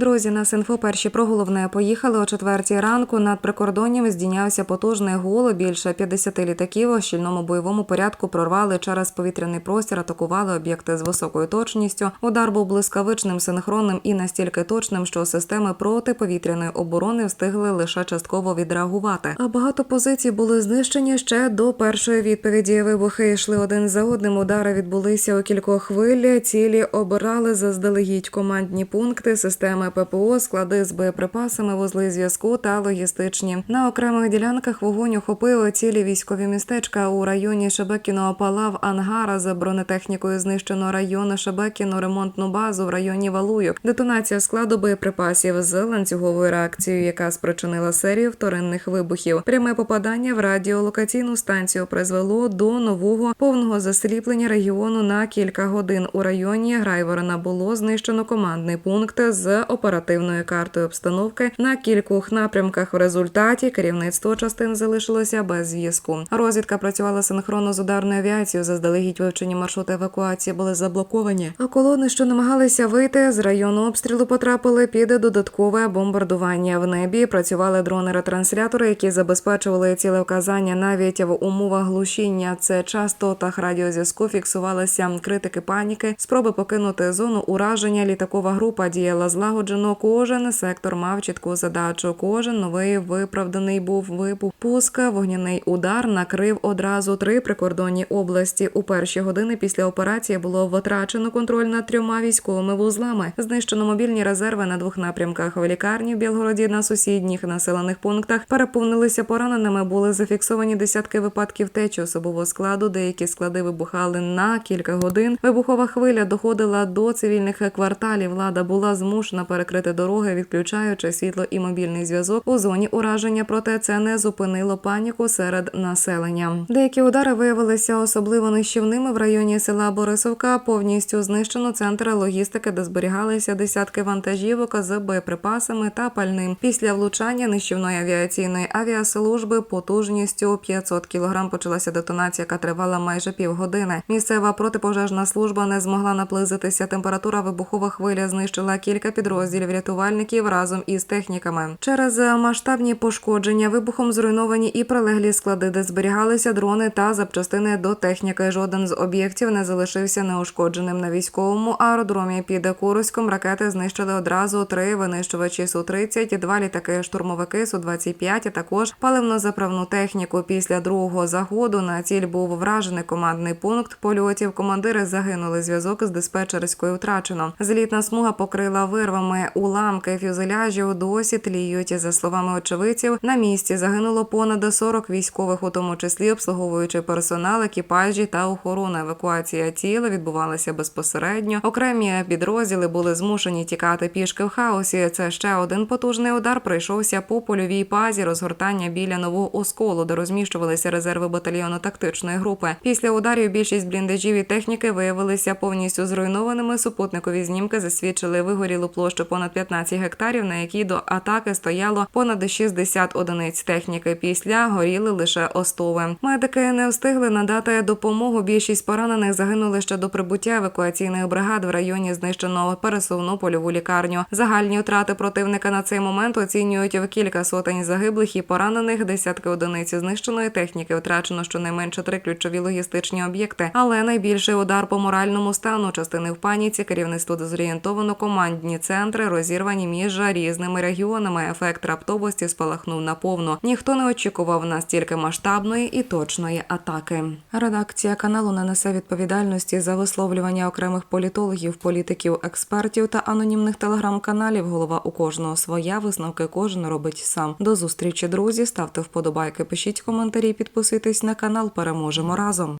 Друзі, на Синфо перші про головне поїхали о четвертій ранку. Над прикордонням здійнявся потужний гул. Більше 50 літаків у щільному бойовому порядку прорвали через повітряний простір, атакували об'єкти з високою точністю. Удар був блискавичним, синхронним і настільки точним, що системи протиповітряної оборони встигли лише частково відреагувати. А багато позицій були знищені ще до першої відповіді. Вибухи йшли один за одним. Удари відбулися у кількох хвиль. Цілі обирали заздалегідь командні пункти, системи ППО, склади з боєприпасами, вузли зв'язку та логістичні. На окремих ділянках вогонь охопив цілі військові містечка у районі Шебекіно палав ангара з бронетехнікою. Знищено район Шебекіно, ремонтну базу в районі Валуйок. Детонація складу боєприпасів з ланцюговою реакцією, яка спричинила серію вторинних вибухів. Пряме попадання в радіолокаційну станцію призвело до нового повного засліплення регіону на кілька годин. У районі Грайворона було знищено командний пункт з оперативною картою обстановки на кількох напрямках. В результаті керівництво частин залишилося без зв'язку. Розвідка працювала синхронно з ударною авіацією. Заздалегідь вивчені маршрути евакуації були заблоковані. А колони, що намагалися вийти з району обстрілу, потрапили під додаткове бомбардування. В небі працювали дрони-ретранслятори, які забезпечували ціле вказання навіть в умовах глушіння. Це часто частотах радіозв'язку фіксувалися критики паніки, спроби покинути зону ураження. Літакова група діяла злагоджено. Кожен сектор мав чітку задачу. Кожен новий виправданий був вибух. Пуск, вогняний удар накрив одразу три прикордонні області. У перші години після операції було втрачено контроль над трьома військовими вузлами. Знищено мобільні резерви на двох напрямках. В лікарні в Білгороді на сусідніх населених пунктах переповнилися пораненими. Були зафіксовані десятки випадків течі особового складу. Деякі склади вибухали на кілька годин. Вибухова хвиля доходила до цивільних кварталів. Влада була змушена перекрити дороги, відключаючи світло і мобільний зв'язок у зоні ураження. Проте це не зупинило паніку серед населення. Деякі удари виявилися особливо нищівними в районі села Борисовка. Повністю знищено центр логістики, де зберігалися десятки вантажівок з боєприпасами та пальним. Після влучання нищівної авіаційної авіаслужби потужністю 500 кг почалася детонація, яка тривала майже півгодини. Місцева протипожежна служба не змогла наблизитися. Температура вибухова хвиля знищила кілька підрозділів рятувальників разом із техніками. Через масштабні пошкодження вибухом зруйновані і прилеглі склади, де зберігалися дрони та запчастини до техніки. Жоден з об'єктів не залишився неушкодженим на військовому аеродромі. Під Куровськом ракети знищили одразу три винищувачі су 30 два літаки штурмовики су 25 а також паливно-заправну техніку. Після другого заходу на ціль був вражений командний пункт польотів. Командири загинули. Зв'язок з диспетчерською втрачено. Злітна смуга покрила вирвами уламки фюзеляжів. Досі тліють. За словами очевидців, на місці загинуло понад 40 військових, у тому числі обслуговуючи персонал, екіпажі та охорона. Евакуація тіла відбувалася безпосередньо. Окремі підрозділи були змушені тікати пішки в хаосі. Це ще один потужний удар пройшовся по польовій базі розгортання біля нового осколу, де розміщувалися резерви батальйону тактичної групи. Після ударів більшість бліндажів і техніки виявилися повністю зруйнованими. Супутникові знімки засвідчили вигорілу площу понад 15 гектарів, на якій до атаки стояло понад 60 одиниць техніки. Після горіли лише остови. Медики не встигли надати допомогу. Більшість поранених загинули ще до прибуття евакуаційних бригад в районі знищеного пересувну польову лікарню. Загальні втрати противника на цей момент оцінюють в кілька сотень загиблих і поранених, десятки одиниць знищеної техніки. Втрачено щонайменше три ключові логістичні об'єкти. Але найбільший удар по моральному стану частини в паніці керівництво дезорієнтовано командні центри розірвані між різними регіонами. Ефект раптовості спалахнув наповну. Ніхто не очікував настільки масштабної і точної атаки. Редакція каналу не несе відповідальності за висловлювання окремих політологів, політиків, експертів та анонімних телеграм-каналів. Голова у кожного своя висновки кожен робить сам. До зустрічі, друзі. Ставте вподобайки, пишіть коментарі, підписуйтесь на канал. Переможемо разом.